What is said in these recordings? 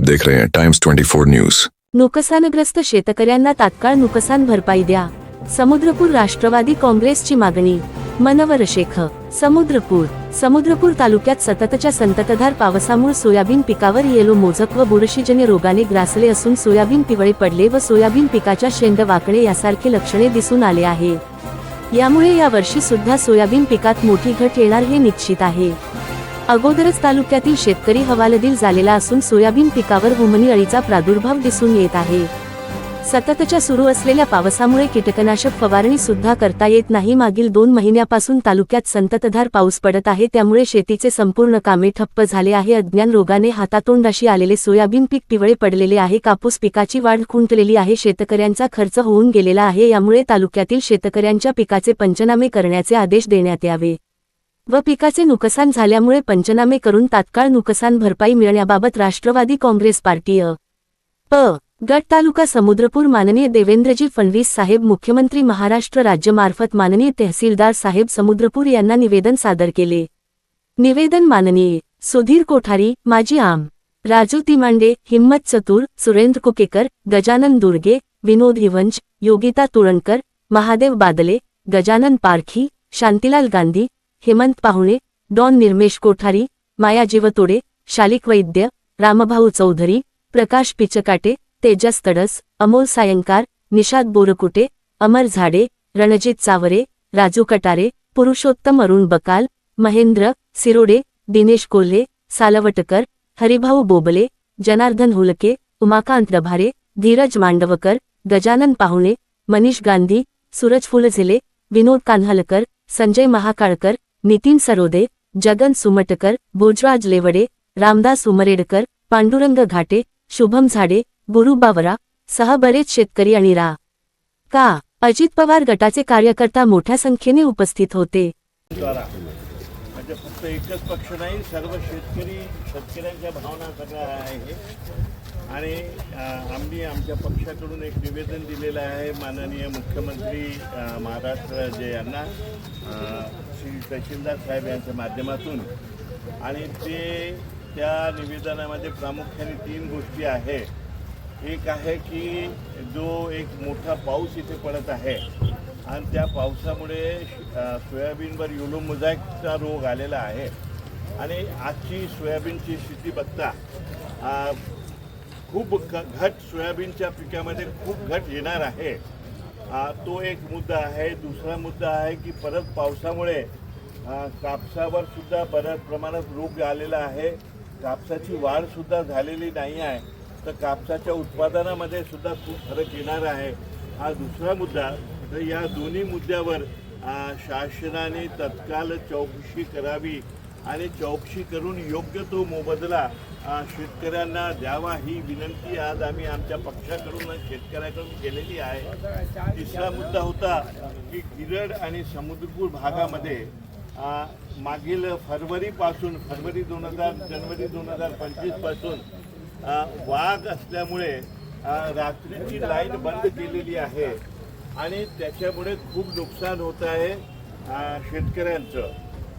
देख रहे हैं टाइम्स 24 न्यूज नुकसानग्रस्त शेतकऱ्यांना तात्काळ नुकसान भरपाई द्या. समुद्रपूर राष्ट्रवादी काँग्रेसची मागणी. मनवर शेख. समुद्रपूर. समुद्रपूर तालुक्यात सततच्या संततधार पावसामुळे सोयाबीन पिकावर येलो मोजक व बुरशीजन्य रोगाने ग्रासले असून सोयाबीन पिवळे पडले व सोयाबीन पिकाच्या शेंड वाकणे यासारखे लक्षणे दिसून आले आहे. यामुळे या वर्षी सुद्धा सोयाबीन पिकात मोठी घट येणार हे निश्चित आहे. अगोदरच तालुक्यातील शेतकरी हवालदिल झालेला असून सोयाबीन पिकावर हुमनी अळीचा प्रादुर्भाव दिसून येत आहे. सततच्या सुरू असलेल्या पावसामुळे कीटकनाशक फवारणी सुद्धा करता येत नाही. मागील दोन महिन्यापासून तालुक्यात संततधार पाऊस पडत आहे. त्यामुळे शेतीचे संपूर्ण कामे ठप्प झाले आहे. अज्ञान रोगाने हातातोंडाशी आलेले सोयाबीन पीक पिवळे पडलेले आहे. कापूस पिकाची वाढ खुंटलेली आहे. शेतकऱ्यांचा खर्च होऊन गेलेला आहे. यामुळे तालुक्यातील शेतकऱ्यांच्या पिकाचे पंचनामे करण्याचे आदेश देण्यात यावे. व पिकाचे नुकसान झाल्यामुळे पंचनामे करून तात्काळ नुकसान भरपाई मिळण्याबाबत राष्ट्रवादी काँग्रेस पार्टी अ. प. गट तालुका समुद्रपूर माननीय देवेंद्रजी फडणवीस साहेब मुख्यमंत्री महाराष्ट्र राज्यमार्फत माननीय तहसीलदार साहेब समुद्रपूर यांना निवेदन सादर केले. निवेदन माननीय सुधीर कोठारी माजी आम. राजू तिमांडे हिम्मत चतुर सुरेंद्र कुकेकर गजानन दुर्गे विनोद हिवंज योगिता तुळणकर महादेव बादले गजानन पारखी शांतीलाल गांधी हेमंत पाहुणे डॉन निर्मेश कोठारी माया जीवतोडे शालिक वैद्य रामभाऊ चौधरी प्रकाश पिचकाटे तेजस तडस अमोल सायंकार निषाद बोरकुटे अमर झाडे रणजित चावरे राजू कटारे पुरुषोत्तम अरुण बकाल महेंद्र सिरोडे दिनेश कोल्हे सालवटकर हरिभाऊ बोबले जनार्दन हुलके उमाकांत रभारे धीरज मांडवकर गजानन पाहुणे मनीष गांधी सूरज फुलझिले विनोद कान्हलकर संजय महाकाळकर नितीन सरोदे जगन सुमटकर भोजराज लेवडे रामदास उमरेडकर पांडुरंग घाटे शुभम झाडे गुरु बावरा सह बरेच शेतकरी आणि रा. का. अजित पवार गटाचे कार्यकर्ता मोठ्या संख्येने उपस्थित होते. म्हणजे फक्त एकच पक्ष नाही सर्व शेतकरी शेतकऱ्यांच्या भावना सगळ्या आहे. आणि आम्ही आमच्या पक्षाकडून एक निवेदन दिलेलं आहे माननीय मुख्यमंत्री महाराष्ट्र जे यांना श्री तहसीलदार साहेब यांच्या माध्यमातून. आणि ते त्या निवेदनामध्ये प्रामुख्याने तीन गोष्टी आहे. एक आहे की जो एक मोठा पाऊस इथे पडत आहे आणि त्या पावसामुळे सोयाबीनवर युलो मोझॅकचा रोग आलेला आहे. आणि आजची सोयाबीनची स्थिती बघता खूप घट सोयाबीनच्या पिकामध्ये खूप घट येणार आहे. तो एक मुद्दा आहे. दुसरा मुद्दा आहे की परत पावसामुळे कापसावर सुद्धा बऱ्याच प्रमाणात रोग आलेला आहे. कापसाची वाढसुद्धा झालेली नाही आहे. तर कापसाच्या उत्पादनामध्ये सुद्धा खूप फरक येणार आहे. हा दुसरा मुद्दा. तर या दोन्ही मुद्द्यावर शासनाने तत्काल चौकशी करावी आणि चौकशी करून योग्य तो मोबदला शेतकऱ्यांना द्यावा ही विनंती आज आम्ही आमच्या पक्षाकडून शेतकऱ्याकडून केलेली आहे. तिसरा मुद्दा होता की गिरड आणि समुद्रपूर भागामध्ये मागील फरवरीपासून फरवरी दोन हजार जानेवारी दोन हजार पंचवीसपासून वाघ असल्यामुळे रात्रीची लाईन बंद केलेली आहे. आणि त्याच्यामुळे खूप नुकसान होत आहे शेतकऱ्यांचं.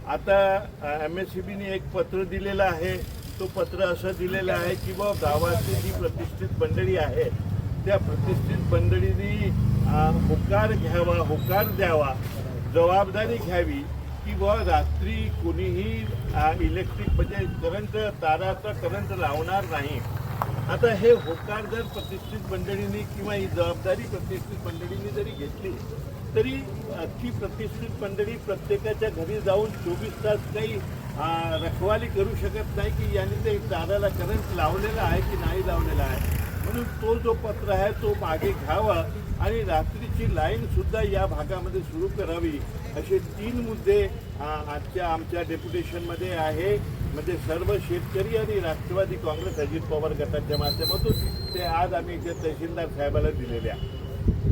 आता एम एस सी बीने एक पत्र दिलेलं आहे तो पत्र असं दिलेलं आहे की बा गावाची जी प्रतिष्ठित मंडळी आहे त्या प्रतिष्ठित मंडळींनी होकार घ्यावा होकार द्यावा जबाबदारी घ्यावी की बुवा रात्री कोणीही इलेक्ट्रिक म्हणजे करंट ताराचा करंट लावणार नाही. आता हे होकार जर प्रतिष्ठित मंडळींनी किंवा ही जबाबदारी प्रतिष्ठित मंडळींनी जरी घेतली तरी ती प्रतिष्ठित मंडळी प्रत्येकाच्या घरी जाऊन चोवीस तास काही रखवाली करू शकत नाही की यांनी ते दादाला करंट लावलेला आहे की नाही लावलेला आहे. म्हणून तो जो पत्र आहे तो मागे घ्यावा आणि रात्रीची लाईन सुद्धा या भागामध्ये सुरू करावी. असे तीन मुद्दे आजच्या आमच्या डेप्युटेशनमध्ये आहे. म्हणजे सर्व शेतकरी आणि राष्ट्रवादी काँग्रेस अजित पवार गटाच्या माध्यमातून ते आज आम्ही इथे तहसीलदार साहेबाला दिलेले आहे.